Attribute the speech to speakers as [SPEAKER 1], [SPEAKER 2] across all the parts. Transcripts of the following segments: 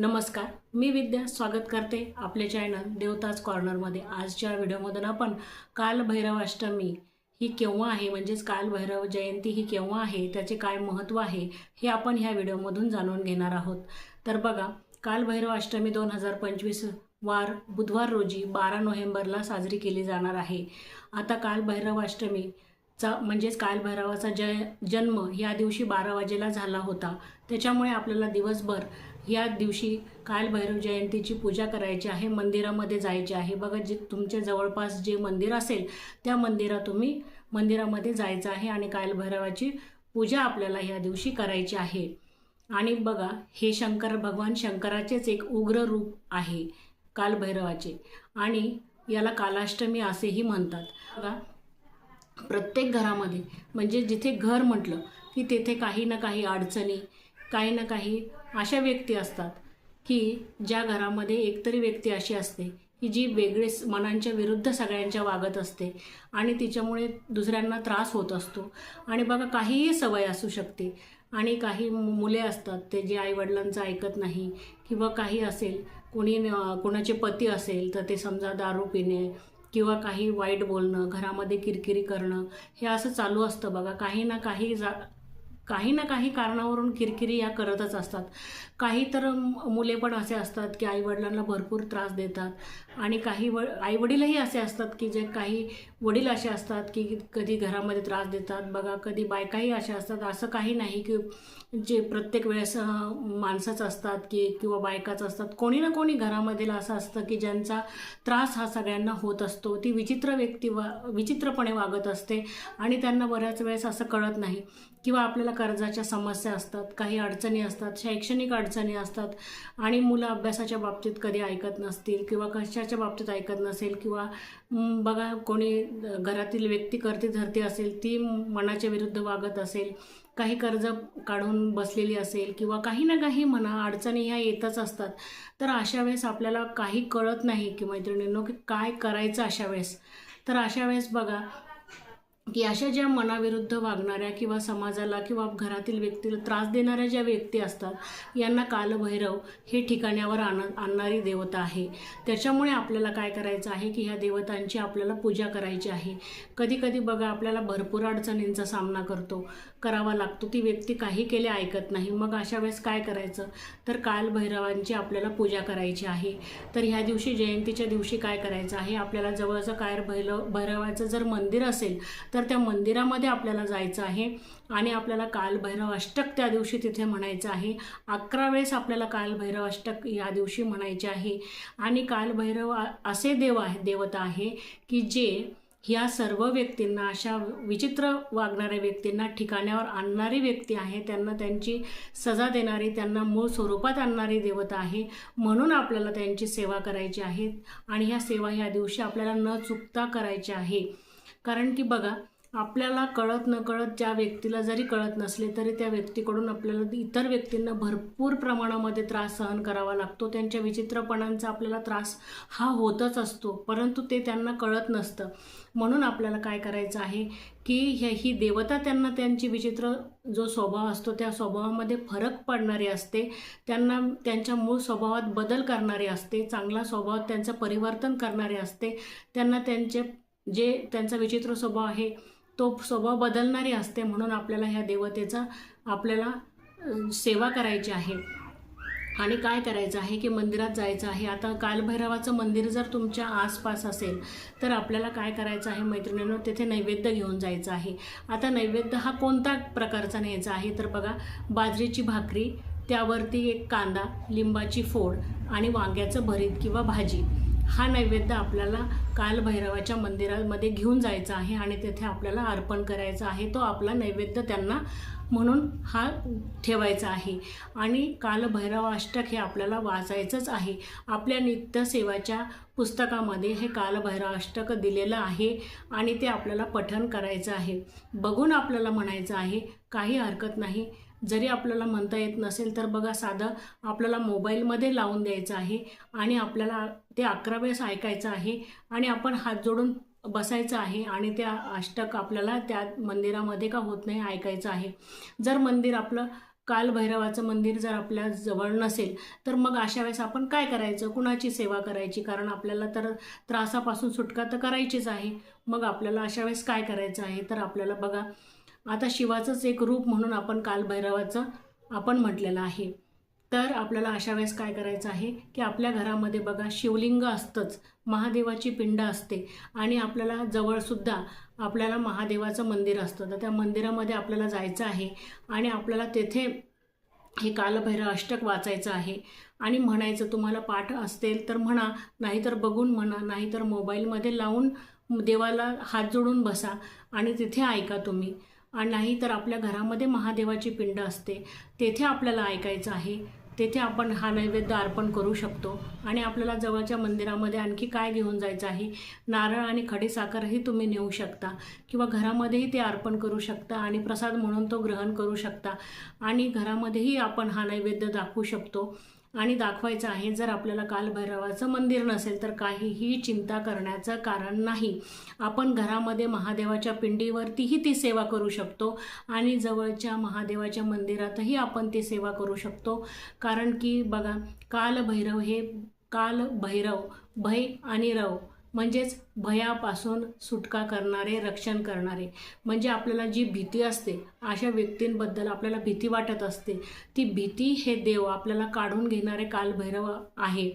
[SPEAKER 1] नमस्कार मी विद्या स्वागत करते आपले चॅनल देवताज कॉर्नरमध्ये आजच्या व्हिडिओमधून आपण कालभैरवाष्टमी ही केव्हा आहे म्हणजेच कालभैरव जयंती ही केव्हा आहे त्याचे काय महत्त्व आहे हे आपण ह्या व्हिडिओमधून जाणून घेणार आहोत. तर बघा कालभैरवाष्टमी दोन हजार पंचवीस वार बुधवार रोजी बारा नोव्हेंबरला साजरी केली जाणार आहे. आता कालभैरवाष्टमी चा म्हणजेच कालभैरवाचा जय जन्म या दिवशी बारा वाजेला झाला होता. त्याच्यामुळे आपल्याला दिवसभर या दिवशी कालभैरव जयंतीची पूजा करायची आहे मंदिरामध्ये जायचे आहे. बघा जे तुमच्या जवळपास जे मंदिर असेल त्या मंदिरात तुम्ही मंदिरामध्ये जायचं आहे आणि कालभैरवाची पूजा आपल्याला या दिवशी करायची आहे. आणि बघा हे शंकर भगवान शंकराचेच एक उग्र रूप आहे कालभैरवाचे आणि याला कालाष्टमी असेही म्हणतात. बघा प्रत्येक घरामध्ये म्हणजे जिथे घर म्हटलं की तेथे काही ना काही अडचणी काही ना काही अशा व्यक्ती असतात की ज्या घरामध्ये एकतरी व्यक्ती अशी असते की जी वेगळेच मनांच्या विरुद्ध सगळ्यांच्या वागत असते आणि तिच्यामुळे दुसऱ्यांना त्रास होत असतो. आणि बघा काहीही सवय असू शकते. आणि काही मु- मुले असतात ते जे आईवडिलांचं ऐकत नाही किंवा काही असेल कोणी कोणाचे पती असेल तर ते समजा दारू पिणे किंवा काही वाईट बोलणं घरामध्ये किरकिरी करणं हे असं चालू असतं बघा. काही ना काही जा काही ना काही कारणावरून किरकिरी या करतच असतात. काही तर मुले पण असे असतात की आईवडिलांना भरपूर त्रास देतात. आणि काही व आईवडीलही असे असतात की जे काही वडील असे असतात की कधी घरामध्ये त्रास देतात. बघा कधी बायकाही अशा असतात. असं काही नाही की जे प्रत्येक वेळेस माणसंच असतात की किंवा बायकाच असतात. कोणी ना कोणी घरामधील असं असतं की ज्यांचा त्रास हा सगळ्यांना होत असतो. ती विचित्र व्यक्ती वा विचित्रपणे वागत असते आणि त्यांना बऱ्याच वेळेस असं कळत नाही. किंवा आपल्याला कर्जाच्या समस्या असतात काही अडचणी असतात शैक्षणिक अडचणी असतात आणि मुलं अभ्यासाच्या बाबतीत कधी ऐकत नसतील किंवा कशाच्या बाबतीत ऐकत नसेल किंवा बघा कोणी घरातील व्यक्ती करती धरती असेल ती मनाच्या विरुद्ध वागत असेल काही कर्ज काढून बसलेली असेल किंवा काही ना काही म्हणा अडचणी ह्या येतच असतात. तर अशा वेळेस आपल्याला काही कळत नाही की मैत्रिणींनो की काय करायचं अशा वेळेस. तर अशा वेळेस बघा की अशा ज्या मनाविरुद्ध वागणाऱ्या किंवा समाजाला किंवा घरातील व्यक्तीला त्रास देणाऱ्या ज्या व्यक्ती असतात यांना कालभैरव हे ठिकाण्यावर आण आणणारी देवता आहे. त्याच्यामुळे आपल्याला काय करायचं आहे की ह्या देवतांची आपल्याला पूजा करायची आहे. कधीकधी बघा आपल्याला भरपूर अडचणींचा सामना करतो करावा लागतो. ती व्यक्ती काही केले ऐकत नाही. मग अशा वेळेस काय करायचं? तर कालभैरवांची आपल्याला पूजा करायची आहे. तर ह्या दिवशी जयंतीच्या दिवशी काय करायचं आहे? आपल्याला जवळचं काय भैरव भैरवाचं जर मंदिर असेल तर तर त्या मंदिरामध्ये आपल्याला जायचं आहे. आणि आपल्याला कालभैरव अष्टक त्या दिवशी तिथे म्हणायचं आहे. अकरा वेळेस आपल्याला कालभैरव अष्टक या दिवशी म्हणायचे आहे. आणि कालभैरव असे देव आहे देवता आहे की जे ह्या सर्व व्यक्तींना अशा विचित्र वागणाऱ्या व्यक्तींना ठिकाण्यावर आणणारी व्यक्ती आहे. त्यांना त्यांची सजा देणारी त्यांना मूळ स्वरूपात आणणारी देवता आहे. म्हणून आपल्याला त्यांची सेवा करायची आहे. आणि ह्या सेवा ह्या दिवशी आपल्याला न चुकता करायची आहे. कारण की बघा आपल्याला कळत न कळत ज्या व्यक्तीला जरी कळत नसले तरी त्या व्यक्तीकडून आपल्याला इतर व्यक्तींना भरपूर प्रमाणामध्ये त्रास सहन करावा लागतो. त्यांच्या विचित्रपणांचा आपल्याला त्रास हा होतच असतो परंतु ते त्यांना कळत नसतं. म्हणून आपल्याला काय करायचं आहे की हे ही देवता त्यांना त्यांची विचित्र जो स्वभाव असतो त्या स्वभावामध्ये फरक पडणारी असते. त्यांना त्यांच्या मूळ स्वभावात बदल करणारी असते चांगला स्वभाव त्यांचं परिवर्तन करणारे असते. त्यांना त्यांचे जे त्यांचा विचित्र स्वभाव आहे तो स्वभाव बदलणारी असते म्हणून आपल्याला ह्या देवतेचा आपल्याला सेवा करायची आहे. आणि काय करायचं आहे की मंदिरात जायचं आहे. आता कालभैरवाचं मंदिर जर तुमच्या आसपास असेल तर आपल्याला काय करायचं आहे मैत्रिणींनो? तेथे नैवेद्य घेऊन जायचं आहे. आता नैवेद्य हा कोणता प्रकारचा न्यायचा आहे? तर बघा बाजरीची भाकरी त्यावरती एक कांदा लिंबाची फोड आणि वांग्याचं भरीत किंवा भाजी. हा नैवेद्य आपल्याला कालभैरवाच्या मंदिरामध्ये घेऊन जायचा आहे आणि तेथे आपल्याला अर्पण करायचा आहे. तो आपला नैवेद्य त्यांना म्हणून हा ठेवायचा आहे. आणि कालभैरवाष्टक हे आपल्याला वाचायचंच आहे. आपल्या नित्यसेवाच्या पुस्तकामध्ये हे कालभैरवाष्टक दिलेलं आहे आणि ते आपल्याला पठण करायचं आहे. बघून आपल्याला म्हणायचं आहे काही हरकत नाही. जरी आपल्याला म्हणता येत नसेल तर बघा साधं आपल्याला मोबाईलमध्ये लावून द्यायचं आहे आणि आपल्याला ते अकरा वेळेस ऐकायचं आहे आणि आपण हात जोडून बसायचं आहे आणि त्या अष्टक आपल्याला त्या मंदिरामध्ये का होत नाही ऐकायचं आहे. जर मंदिर आपलं कालभैरवाचं मंदिर जर आपल्या जवळ नसेल तर मग अशा वेळेस आपण काय करायचं? कुणाची सेवा करायची? कारण आपल्याला तर त्रासापासून सुटका तर करायचीच आहे. मग आपल्याला अशा वेळेस काय करायचं आहे? तर आपल्याला बघा आता शिवाचंच एक रूप म्हणून आपण कालभैरवाचं आपण म्हटलेलं आहे. तर आपल्याला अशा वेळेस काय करायचं आहे की आपल्या घरामध्ये बघा शिवलिंग असतंच महादेवाची पिंड असते आणि आपल्याला जवळसुद्धा आपल्याला महादेवाचं मंदिर असतं. तर त्या मंदिरामध्ये आपल्याला जायचं आहे आणि आपल्याला तेथे हे कालभैरव अष्टक वाचायचं आहे आणि म्हणायचं तुम्हाला पाठ असेल तर म्हणा नाहीतर बघून म्हणा नाहीतर मोबाईलमध्ये लावून देवाला हात जोडून बसा आणि तिथे ऐका तुम्ही. आणि नाही तर आपल्या घरामध्ये महादेवाची पिंड असते. तेथे आपल्याला ऐकायचं आहे. तेथे आपण हा नैवेद्य अर्पण करू शकतो. आणि आपल्याला जवळच्या मंदिरामध्ये आणखी काय घेऊन जायचं आहे? नारळ आणि खडीसाखरही तुम्ही नेऊ शकता किंवा घरामध्येही ते अर्पण करू शकता आणि प्रसाद म्हणून तो ग्रहण करू शकता. आणि घरामध्येही आपण हा नैवेद्य दाखवू शकतो. आणि दाखवायचं आहे जर आपल्याला कालभैरवाचं मंदिर नसेल तर काहीही चिंता करण्याचं कारण नाही. आपण घरामध्ये महादेवाच्या पिंडीवरतीही ती सेवा करू शकतो आणि जवळच्या महादेवाच्या मंदिरातही आपण ती सेवा करू शकतो. कारण की बघा कालभैरव हे काल भैरव भय आणि रव म्हणजेच भयापासून सुटका करणारे रक्षण करणारे. म्हणजे आपल्याला जी भीती असते अशा व्यक्तींबद्दल आपल्याला भीती वाटत असते. ती भीती हे देव आपल्याला काढून घेणारे कालभैरव आहे.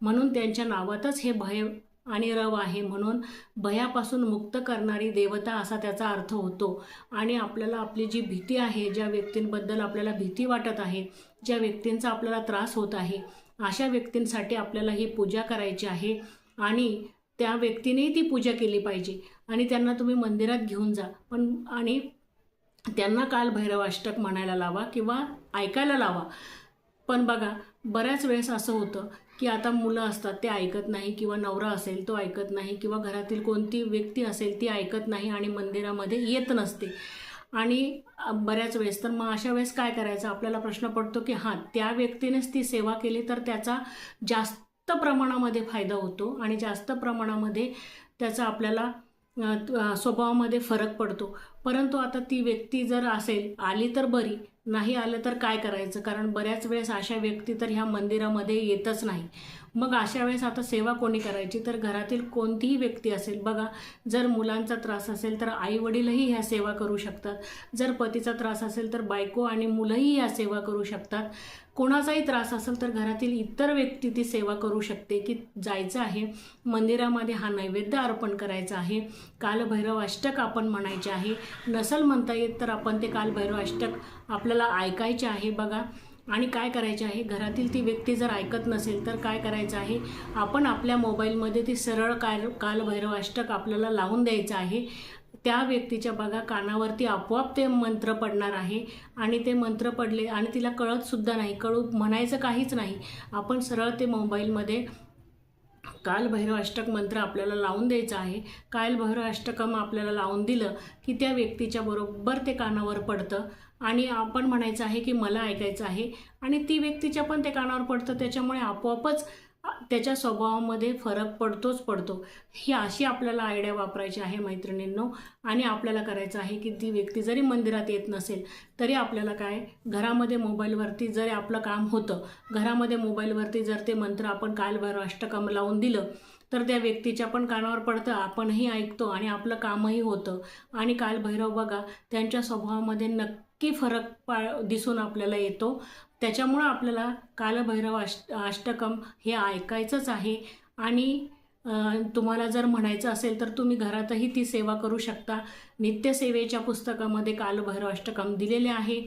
[SPEAKER 1] म्हणून त्यांच्या नावातच हे भय आणि रव आहे. म्हणून भयापासून मुक्त करणारी देवता असा त्याचा अर्थ होतो. आणि आपल्याला आपली जी भीती आहे ज्या व्यक्तींबद्दल आपल्याला भीती वाटत आहे ज्या व्यक्तींचा आपल्याला त्रास होत आहे अशा व्यक्तींसाठी आपल्याला ही पूजा करायची आहे. आणि त्या व्यक्तीनेही ती पूजा केली पाहिजे. आणि त्यांना तुम्ही मंदिरात घेऊन जा. पण आणि त्यांना काल भैरवाष्टक म्हणायला लावा किंवा ऐकायला लावा. पण बघा बऱ्याच वेळेस असं होतं की आता मुलं असतात ते ऐकत नाही किंवा नवरा असेल तो ऐकत नाही किंवा घरातील कोणती व्यक्ती असेल ती ऐकत नाही आणि मंदिरामध्ये येत नसते. आणि बऱ्याच वेळेस तर मग अशा वेळेस काय करायचं? आपल्याला प्रश्न पडतो की हां त्या व्यक्तीनेच ती सेवा केली तर त्याचा जास्त जास्त प्रमाणामध्ये फायदा होतो आणि जास्त प्रमाणामध्ये त्याचा आपल्याला स्वभावामध्ये फरक पडतो. परंतु आता ती व्यक्ती जर असेल आली तर बरी नाही आलं तर काय करायचं? कारण बऱ्याच वेळेस अशा व्यक्ती तर ह्या मंदिरामध्ये येतच नाही. मग अशा वेळेस आता सेवा कोणी करायची? तर घरातील कोणतीही व्यक्ती असेल बघा जर मुलांचा त्रास असेल तर आई वडीलही ह्या सेवा करू शकतात. जर पतीचा त्रास असेल तर बायको आणि मुलंही ह्या सेवा करू शकतात. कोणाचाही त्रास असेल तर घरातील इतर व्यक्ती ती सेवा करू शकते की जायचं आहे मंदिरामध्ये हा नैवेद्य अर्पण करायचा आहे कालभैरव अष्टक आपण म्हणायचे आहे. नसल म्हणता येत तर आपण ते कालभैरव अष्टक आपल्याला ऐकायचे आहे बघा. आणि काय करायचे आहे? घरातील ती व्यक्ती जर ऐकत नसेल तर काय करायचं आहे? आपण आपल्या मोबाईलमध्ये ती सरळ काल कालभैरवाष्टक आपल्याला लावून द्यायचं आहे. त्या व्यक्तीच्या बघा कानावरती आपोआप ते मंत्र पडणार आहे. आणि ते मंत्र पडले आणि तिला कळतसुद्धा नाही कळू म्हणायचं काहीच नाही. आपण सरळ ते मोबाईलमध्ये कालभैरव अष्टक मंत्र आपल्याला लावून द्यायचं आहे. कालभैरव अष्टकम आपल्याला लावून दिलं की त्या व्यक्तीच्या बरोबर ते कानावर पडतं. आणि आपण म्हणायचं आहे की मला ऐकायचं आहे. आणि ती व्यक्तीच्या पण ते कानावर पडतं. त्याच्यामुळे आपोआपच त्याच्या स्वभावामध्ये फरक पडतोच पडतो. ही अशी आपल्याला आयडिया वापरायची आहे मैत्रिणींनो. आणि आपल्याला करायचं आहे की ती व्यक्ती जरी मंदिरात येत नसेल तरी आपल्याला काय? घरामध्ये मोबाईलवरती जरी आपलं काम होतं घरामध्ये मोबाईलवरती जर ते मंत्र आपण कालभैरव अष्टकम लावून दिलं तर त्या व्यक्तीच्या पण कानावर पडतं. आपणही ऐकतो आणि आपलं कामही होतं. आणि कालभैरव बघा त्यांच्या स्वभावामध्ये नक्की फरक पा दिसून आपल्याला येतो. त्याच्यामुळं आपल्याला कालभैरव अष्ट अष्टकम हे ऐकायचंच आहे. आणि तुम्हाला जर म्हणायचं असेल तर तुम्ही घरातही ती सेवा करू शकता. नित्यसेवेच्या पुस्तकामध्ये कालभैरव अष्टकम दिलेले आहे.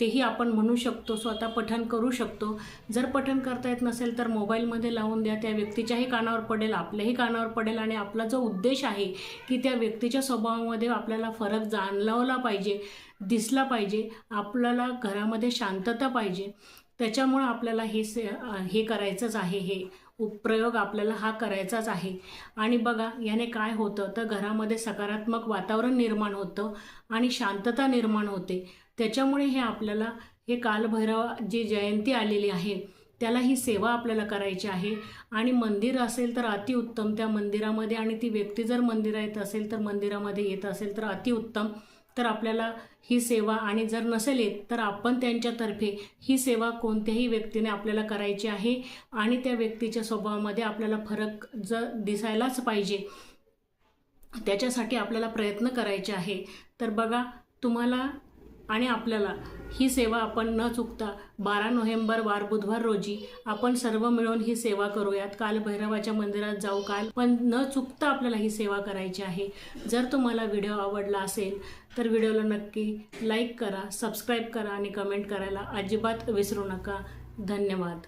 [SPEAKER 1] तेही आपण म्हणू शकतो स्वतः पठन करू शकतो. जर पठन करता येत नसेल तर मोबाईलमध्ये लावून द्या. त्या व्यक्तीच्याही कानावर पडेल आपल्याही कानावर पडेल आणि आपला जो उद्देश आहे की त्या व्यक्तीच्या स्वभावामध्ये आपल्याला फरक जाणवला पाहिजे दिसला पाहिजे. आपल्याला घरामध्ये शांतता पाहिजे. त्याच्यामुळं आपल्याला हे से हे करायचंच आहे हे प्रयोग आपल्याला हा करायचाच आहे. आणि बघा याने काय होतं? तर घरामध्ये सकारात्मक वातावरण निर्माण होतं आणि शांतता निर्माण होते. त्याच्यामुळे हे आपल्याला हे कालभैरव जी जयंती आलेली आहे त्याला ही सेवा आपल्याला करायची आहे. आणि मंदिर असेल तर अतिउत्तम त्या मंदिरामध्ये आणि ती व्यक्ती जर मंदिरात येत असेल तर मंदिरामध्ये येत असेल तर अतिउत्तम. तर आपल्याला ही सेवा आणि जर नसेल येत तर आपण त्यांच्यातर्फे ही सेवा कोणत्याही व्यक्तीने आपल्याला करायची आहे आणि त्या व्यक्तीच्या स्वभावामध्ये आपल्याला फरक ज दिसायलाच पाहिजे. त्याच्यासाठी आपल्याला प्रयत्न करायचे आहे. तर बघा तुम्हाला आणि आपल्याला ही सेवा आपण न चुकता बारा नोव्हेंबर वार बुधवार रोजी आपण सर्व मिळून ही सेवा करूयात. काल भैरवाच्या मंदिरात जाऊ काल पण न चुकता आपल्याला ही सेवा करायची आहे. जर तुम्हाला व्हिडिओ आवडला असेल तर व्हिडिओला नक्की लाईक करा सबस्क्राईब करा आणि कमेंट करायला अजिबात विसरू नका. धन्यवाद.